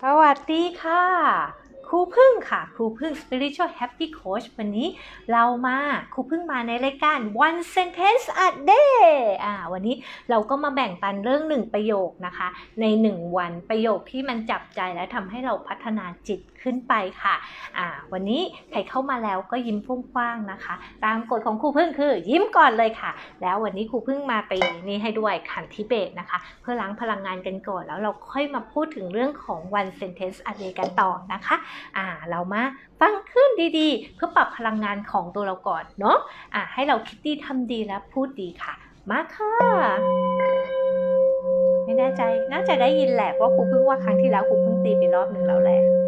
สวัสดีค่ะ ครูพึ่งค่ะ ครูพึ่ง Spiritual Happy Coach วันนี้เรามาครูพึ่งมาในรายการ One Sentence a Day อ่าวันนี้เราก็มาแบ่งปันเรื่องหนึ่งประโยคนะคะ ในหนึ่งวันประโยคที่มันจับใจและทำให้เราพัฒนาจิตขึ้นไปค่ะอ่าวันนี้ใครเข้ามาแล้วก็ยิ้มกว้างๆนะคะ ตามกฎของครูพึ่งคือ ยิ้มก่อนเลยค่ะ แล้ววันนี้ครูพึ่งมาไปนี่ให้ด้วยขันทิเบตนะคะ เพื่อล้างพลังงานกันก่อนแล้วเราค่อยมาพูดถึงเรื่องของ one sentence a day กันต่อนะคะอ่าเรามาฟังขึ้นดีๆ เพื่อปรับพลังงานของตัวเราก่อนเนาะอ่าให้เราคิดดีทำดีและพูดดีค่ะ มาค่ะ ไม่แน่ใจน่าจะได้ยินแหละเพราะครูเพิ่งว่าครั้งที่แล้วครูเพิ่งตีไปรอบหนึ่งแล้วแหละ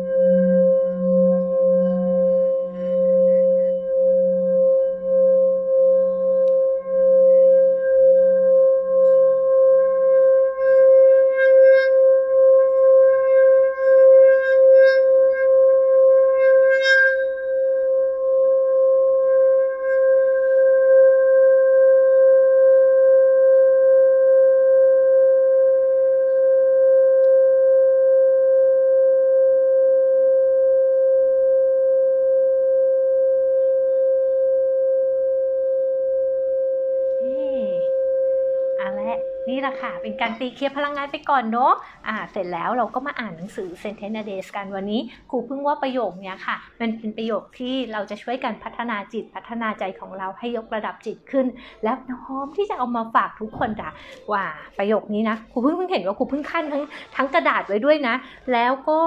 นี่แหละค่ะ เป็นการตีเคลียร์พลังงานไปก่อนเนาะอ่าเสร็จแล้วเราก็มาอ่านหนังสือ Sentence a Days กันวันนี้ครูเพิ่งว่าประโยคเนี้ยค่ะมันเป็นประโยคที่เราจะช่วยกันพัฒนาจิตพัฒนาใจของเราให้ยกระดับจิตขึ้น และพร้อมที่จะเอามาฝากทุกคนจ้ะว่าประโยคนี้นะครูเพิ่งเพิ่งเห็นว่าครูเพิ่งขั้นทั้งทั้งกระดาษไว้ด้วยนะ แล้วก็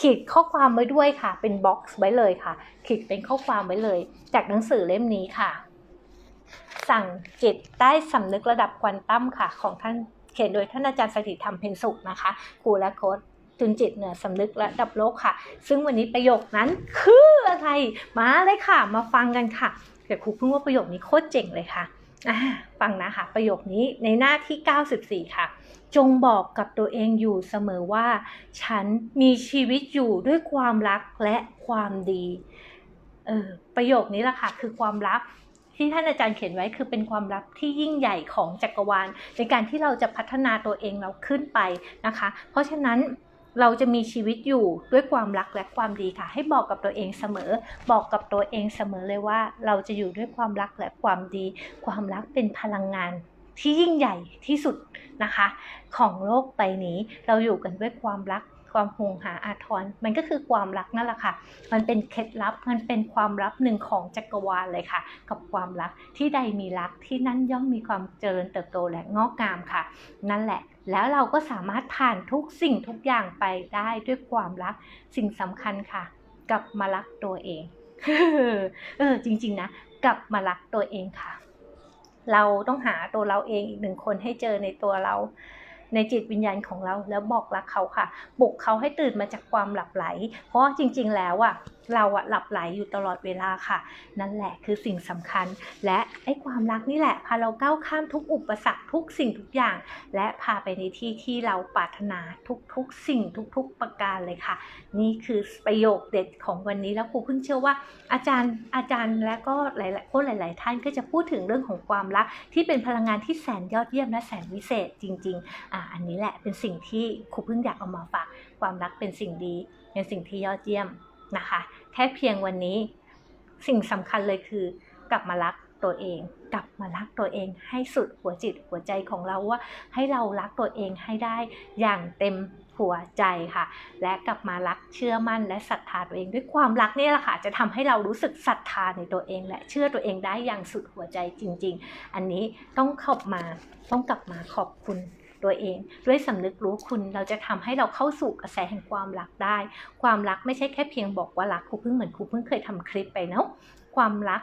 ขีดข้อความไว้ด้วยค่ะ เป็นบ็อกซ์ไว้เลยค่ะ ขีดเป็นข้อความไว้เลย จากหนังสือเล่มนี้ค่ะ สั่งจิตใต้สำนึกระดับควอนตัมค่ะ ของท่านเขียนโดยท่านอาจารย์สถิตธรรมเพ็ญสุขนะคะครูและโค้ดจุนจิตเหนือสำนึกระดับโลกค่ะ ซึ่งวันนี้ประโยคนั้นคืออะไร มาเลยค่ะ มาฟังกันค่ะเดี๋ยวครูเพิ่งว่าประโยคนี้โคตรเจ๋งเลยค่ะอ่าฟังนะคะประโยคนี้ในหน้าที่ 94 ค่ะ จงบอกกับตัวเองอยู่เสมอว่า ฉันมีชีวิตอยู่ด้วยความรักและความดี เออประโยคนี้แหละค่ะ คือความรัก ที่ท่านอาจารย์เขียนไว้คือเป็นความลับที่ยิ่งใหญ่ของจักรวาลในการที่เราจะพัฒนาตัวเองเราขึ้นไปนะคะ เพราะฉะนั้นเราจะมีชีวิตอยู่ด้วยความรักและความดีค่ะ ให้บอกกับตัวเองเสมอ บอกกับตัวเองเสมอเลยว่า เราจะอยู่ด้วยความรักและความดี ความรักเป็นพลังงานที่ยิ่งใหญ่ที่สุดนะคะ ของโลกใบนี้เราอยู่กันด้วยความรัก ความห่วงหาอาทรมันก็คือความรักนั่นแหละค่ะ มันเป็นเคล็ดลับ มันเป็นความลับหนึ่งของจักรวาลเลยค่ะ กับความรักที่ใดมีรักที่นั่นย่อมมีความเจริญเติบโตและงอกงามค่ะ นั่นแหละแล้วเราก็สามารถผ่านทุกสิ่งทุกอย่างไปได้ด้วยความรักสิ่งสำคัญค่ะ กลับมารักตัวเองเออจริง ๆ นะ กลับมารักตัวเองค่ะ เราต้องหาตัวเราเองอีกหนึ่งคนให้เจอในตัวเรา ในจิตวิญญาณของเรา แล้วบอกรักเขาค่ะปลุกเขาให้ตื่นมาจากความหลับไหล เพราะว่าจริง ๆ แล้วอะเราอะหลับไหลอยู่ตลอดเวลาค่ะ นั่นแหละคือสิ่งสำคัญ และไอ้ความรักนี่แหละ พาเราก้าวข้ามทุกอุปสรรคทุกสิ่งทุกอย่าง และพาไปในที่ที่เราปรารถนาทุกๆ สิ่งทุกๆ ประการเลยค่ะ นี่คือประโยคเด็ดของวันนี้แล้วครูเพิ่งเชื่อว่า อาจารย์อาจารย์และก็หลายๆคนหลาย ๆ ท่านก็จะพูดถึงเรื่องของความรักที่เป็นพลังงานที่แสนยอดเยี่ยมและแสนวิเศษจริง ๆอ่าอันนี้แหละเป็นสิ่งที่ครูเพิ่งอยากเอามาฝาก ความรักเป็นสิ่งดี เป็นสิ่งที่ยอดเยี่ยมนะคะ แค่เพียงวันนี้สิ่งสำคัญเลยคือกลับมารักตัวเอง กลับมารักตัวเองให้สุดหัวจิตหัวใจของเราว่า ให้เรารักตัวเองให้ได้อย่างเต็มหัวใจค่ะ และกลับมารักเชื่อมั่นและศรัทธาตัวเองด้วยความรักนี่แหละค่ะ จะทำให้เรารู้สึกศรัทธาในตัวเอง และเชื่อตัวเองได้อย่างสุดหัวใจจริง ๆ อันนี้ต้องเข้ามาต้องกลับมาขอบคุณ ตัวเอง ด้วยสำนึกรู้คุณเราจะทำให้เราเข้าสู่กระแสแห่งความรักได้ ความรักไม่ใช่แค่เพียงบอกว่ารักครูเพิ่งเหมือนครูเพิ่งเคยทำคลิปไปเนาะความรัก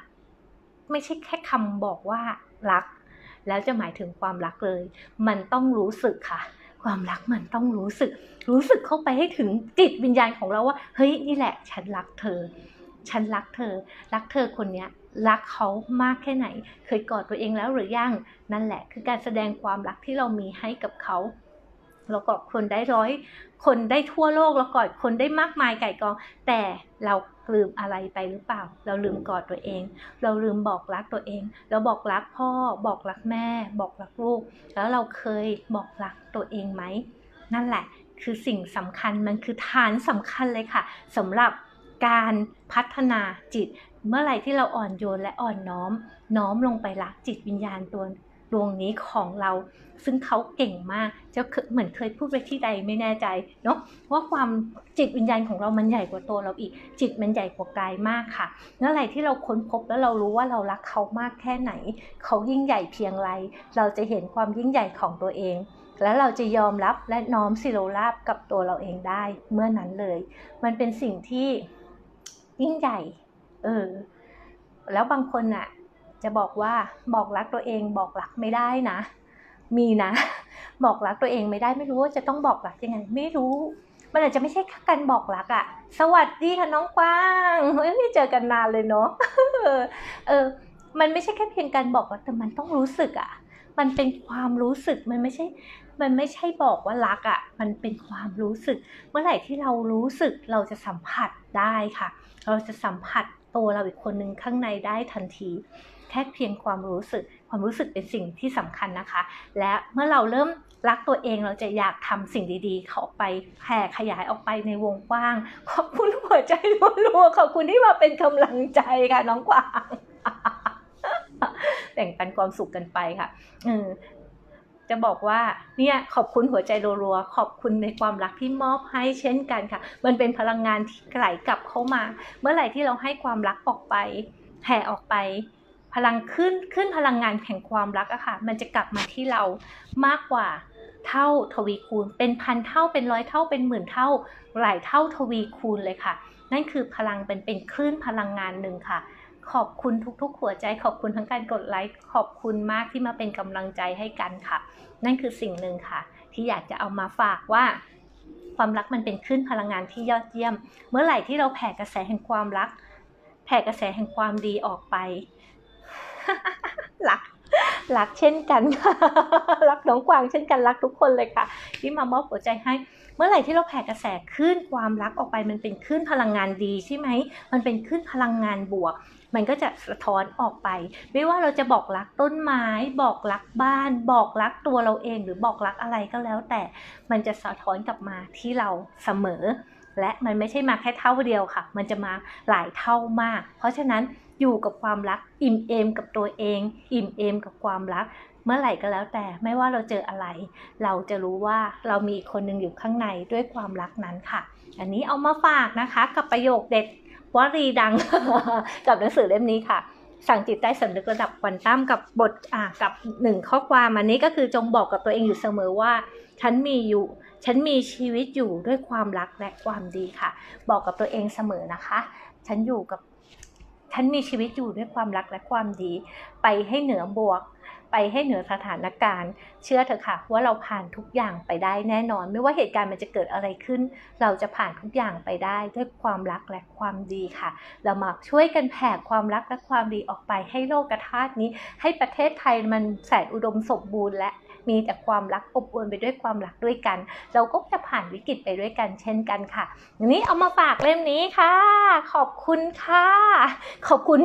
ไม่ใช่แค่คำบอกว่ารัก แล้วจะหมายถึงความรักเลย มันต้องรู้สึกค่ะ ความรักมันต้องรู้สึก รู้สึกเข้าไปให้ถึงจิตวิญญาณของเราว่า เฮ้ยนี่แหละ ฉันรักเธอ ฉันรักเธอ รักเธอคนเนี้ย รักเขามากแค่ไหน เคยกอดตัวเองแล้วหรือยัง นั่นแหละ คือการแสดงความรักที่เรามีให้กับเขา เรากอดคนได้ร้อย คนได้ทั่วโลก เรากอดคนได้มากมายไก่กอง แต่เราลืมอะไรไปหรือเปล่า เราลืมกอดตัวเอง เราลืมบอกรักตัวเอง เราบอกรักพ่อ บอกรักแม่ บอกรักลูก แล้วเราเคยบอกรักตัวเองไหม นั่นแหละ คือสิ่งสำคัญ มันคือฐานสำคัญเลยค่ะสำหรับการพัฒนาจิต เมื่อไหร่ที่เราอ่อนโยนและอ่อนน้อม น้อมลงไปรักจิตวิญญาณตัวดวงนี้ของเรา ซึ่งเขาเก่งมากจะเคยเหมือนเคยพูดไปที่ใดไม่แน่ใจเนาะว่าความจิตวิญญาณของเรามันใหญ่กว่าตัวเราอีก จิตมันใหญ่กว่ากายมากค่ะเมื่อไหร่ที่เราค้นพบแล้วเรารู้ว่าเรารักเขามากแค่ไหน เขายิ่งใหญ่เพียงไร เราจะเห็นความยิ่งใหญ่ของตัวเอง แล้วเราจะยอมรับและน้อมสิโรราบกับตัวเราเองได้ เมื่อนั้นเลย มันเป็นสิ่งที่ยิ่งใหญ่ เออ แล้วบางคนน่ะจะบอกว่าบอกรักตัวเองบอกรักไม่ได้นะ มีนะ บอกรักตัวเองไม่ได้ไม่รู้ว่าจะต้องบอกรักยังไง ไม่รู้มันอาจจะไม่ใช่แค่การบอกรักอะสวัสดีค่ะน้องกวางเฮ้ยไม่เจอกันนานเลยเนาะเออ มันไม่ใช่แค่เพียงการบอกรักแต่มันต้องรู้สึกอะมันเป็นความรู้สึกมันไม่ใช่ มันไม่ใช่บอกว่ารักอะมันเป็นความรู้สึก เมื่อไหร่ที่เรารู้สึกเราจะสัมผัสได้ค่ะ เราจะสัมผัส ตัวเราอีกคนนึงข้างในได้ทันที แค่เพียงความรู้สึก ความรู้สึกเป็นสิ่งที่สำคัญนะคะ และเมื่อเราเริ่มรักตัวเองเราจะอยากทำสิ่งดีๆ เขาออกไปแผ่ขยายออกไปในวงกว้าง ขอบคุณหัวใจรัวๆขอบคุณที่มาเป็นกำลังใจค่ะน้องกวางแบ่งปันความสุขกันไปค่ะ จะบอกว่าเนี่ยขอบคุณหัวใจรัวๆขอบคุณในความรักที่มอบให้เช่นกันค่ะ มันเป็นพลังงานที่ไหลกลับเข้ามา เมื่อไหร่ที่เราให้ความรักออกไปแผ่ออกไป พลังขึ้นขึ้นพลังงานแห่งความรักอะค่ะ มันจะกลับมาที่เรามากกว่าเท่าทวีคูณ เป็นพันเท่าเป็นร้อยเท่าเป็นหมื่นเท่า หลายเท่าทวีคูณเลยค่ะ นั่นคือพลังเป็นเป็นคลื่นพลังงานหนึ่งค่ะ ขอบคุณทุกๆหัวใจ ขอบคุณทั้งการกดไลค์ขอบคุณมากที่มาเป็นกำลังใจให้กันค่ะ นั่นคือสิ่งหนึ่งค่ะ ที่อยากจะเอามาฝากว่า ความรักมันเป็นคลื่นพลังงานที่ยอดเยี่ยม เมื่อไหร่ที่เราแผ่กระแสแห่งความรัก แผ่กระแสแห่งความดีออกไปรักรักเช่นกันค่ะรักน้องกวางเช่นกันรักทุกคนเลยค่ะ ที่มามอบหัวใจให้ เมื่อไหร่ที่เราแผ่กระแสขึ้นความรักออกไป มันเป็นขึ้นพลังงานดีใช่ไหมมันเป็นขึ้นพลังงานบวก มันก็จะสะท้อนออกไป ไม่ว่าเราจะบอกรักต้นไม้ บอกรักบ้าน บอกรักตัวเราเองหรือบอกรักอะไรก็แล้ว แต่มันจะสะท้อนกลับมาที่เราเสมอ และมันไม่ใช่มาแค่เท่าเดียวค่ะ มันจะมาหลายเท่ามาก เพราะฉะนั้นอยู่กับความรักอิ่มเอมกับตัวเอง อิ่มเอมกับความรัก เมื่อไหร่ก็แล้วแต่ไม่ว่าเราเจออะไร เราจะรู้ว่าเรามีคนหนึ่งอยู่ข้างในด้วยความรักนั้นค่ะ อันนี้เอามาฝากนะคะ กับประโยคเด็ด วลีดังกับหนังสือเล่มนี้ค่ะ สั่งจิตใต้สำนึกระดับควอนตัมกับบทอ่ากับหนึ่งข้อความอันนี้ก็คือจงบอกกับตัวเองอยู่เสมอว่า ฉันมีอยู่ ฉันมีชีวิตอยู่ด้วยความรักและความดีค่ะ บอกกับตัวเองเสมอนะคะ ฉันอยู่กับฉันมีชีวิตอยู่ด้วยความรักและความดี ไปให้เหนือบวก ไปให้เหนือสถานการณ์ เชื่อเถอะค่ะ ว่าเราผ่านทุกอย่างไปได้แน่นอน ไม่ว่าเหตุการณ์มันจะเกิดอะไรขึ้น เราจะผ่านทุกอย่างไปได้ด้วยความรักและความดีค่ะ เรามาช่วยกันแผ่ความรักและความดีออกไปให้โลกธาตุนี้ ให้ประเทศไทยมันแสนอุดมสมบูรณ์และ มีแต่ความรักอบอวลไปด้วยความรักด้วยกัน เราก็จะผ่านวิกฤตไปด้วยกันเช่นกันค่ะนนี้เอามาฝากเล่มนี้ค่ะ ขอบคุณค่ะ ขอบคุณ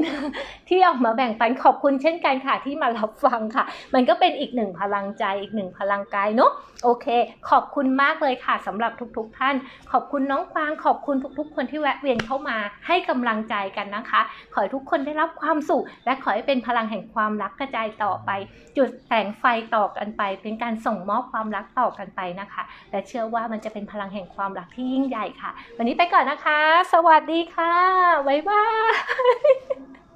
ที่ออกมาแบ่งปันขอบคุณเช่นกันค่ะ ที่มารับฟังค่ะ มันก็เป็นอีกหนึ่งพลังใจอีกหนึ่งพลังกายเนาะโอเค ขอบคุณมากเลยค่ะสำหรับทุก ๆ ท่าน ขอบคุณน้องกวางขอบคุณทุก ๆ คนที่แวะเวียนเข้ามาให้กำลังใจกันนะคะ ขอให้ทุกคนได้รับความสุข และขอให้เป็นพลังแห่งความรักกระจายต่อไป จุดแสงไฟต่อกันไปเป็นการส่งมอบความรักต่อกันไปนะคะ และเชื่อว่ามันจะเป็นพลังแห่งความรักที่ยิ่งใหญ่ค่ะ วันนี้ไปก่อนนะคะ สวัสดีค่ะบ๊ายบาย